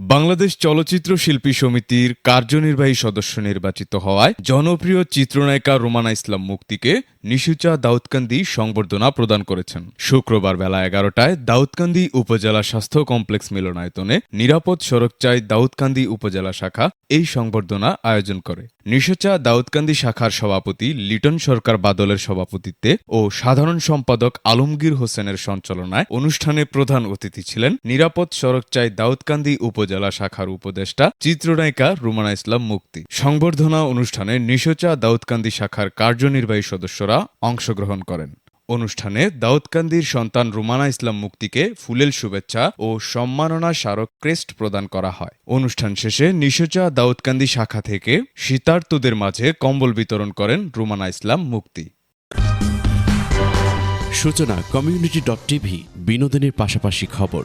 বাংলাদেশ চলচ্চিত্র শিল্পী সমিতির কার্যনির্বাহী সদস্য নির্বাচিত হওয়ায় জনপ্রিয় চিত্রনায়িকা রোমানা ইসলাম মুক্তিকে নিশুচা দাউদকান্দি সংবর্ধনা প্রদান করেছেন। শুক্রবার বেলা এগারোটায় দাউদকান্দি উপজেলা স্বাস্থ্য কমপ্লেক্স মিলনায়তনে নিরাপদ সড়ক চাই দাউদকান্দি উপজেলা শাখা এই সংবর্ধনা আয়োজন করে। নিশোচা দাউদকান্দি শাখার সভাপতি লিটন সরকার বাদলের সভাপতিত্বে ও সাধারণ সম্পাদক আলমগীর হোসেনের সঞ্চালনায় অনুষ্ঠানে প্রধান অতিথি ছিলেন নিরাপদ সড়ক চাই দাউদকান্দি উপজেলা শাখার উপদেষ্টা, চিত্রনায়িকা রুমানা ইসলাম মুক্তি। সংবর্ধনা অনুষ্ঠানে নিশোচা দাউদকান্দি শাখার কার্যনির্বাহী সদস্যরা অংশগ্রহণ করেন। অনুষ্ঠানে দাউদকান্দির সন্তান রুমানা ইসলাম মুক্তিকে ফুলেল শুভেচ্ছা ও সম্মাননা স্মারক ক্রেস্ট প্রদান করা হয়। অনুষ্ঠান শেষে নিশোচা দাউদকান্দি শাখা থেকে শীতার্তদের মাঝে কম্বল বিতরণ করেন রুমানা ইসলাম মুক্তি। সূচনা, কমিউনিটি ডট টিভি, বিনোদনের পাশাপাশি খবর।